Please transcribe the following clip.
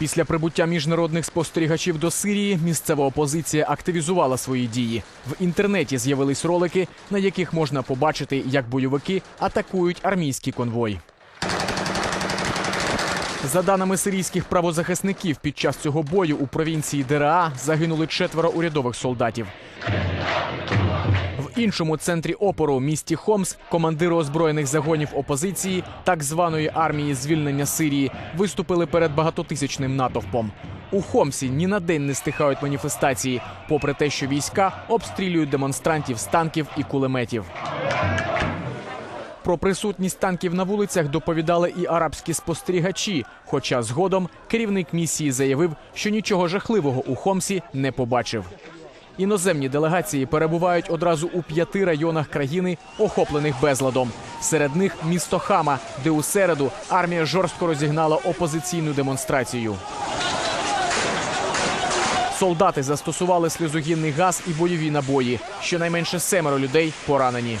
Після прибуття міжнародних спостерігачів до Сирії місцева опозиція активізувала свої дії. В інтернеті з'явились ролики, на яких можна побачити, як бойовики атакують армійський конвой. За даними сирійських правозахисників, під час цього бою у провінції Дереа загинули четверо урядових солдатів. В іншому центрі опору місті Хомс командири озброєних загонів опозиції так званої армії звільнення Сирії виступили перед багатотисячним натовпом. У Хомсі ні на день не стихають маніфестації, попри те, що війська обстрілюють демонстрантів з танків і кулеметів. Про присутність танків на вулицях доповідали і арабські спостерігачі. Хоча згодом керівник місії заявив, що нічого жахливого у Хомсі не побачив. Іноземні делегації перебувають одразу у п'яти районах країни, охоплених безладом. Серед них місто Хама, де у середу армія жорстко розігнала опозиційну демонстрацію. Солдати застосували сльозогінний газ і бойові набої. Щонайменше семеро людей поранені.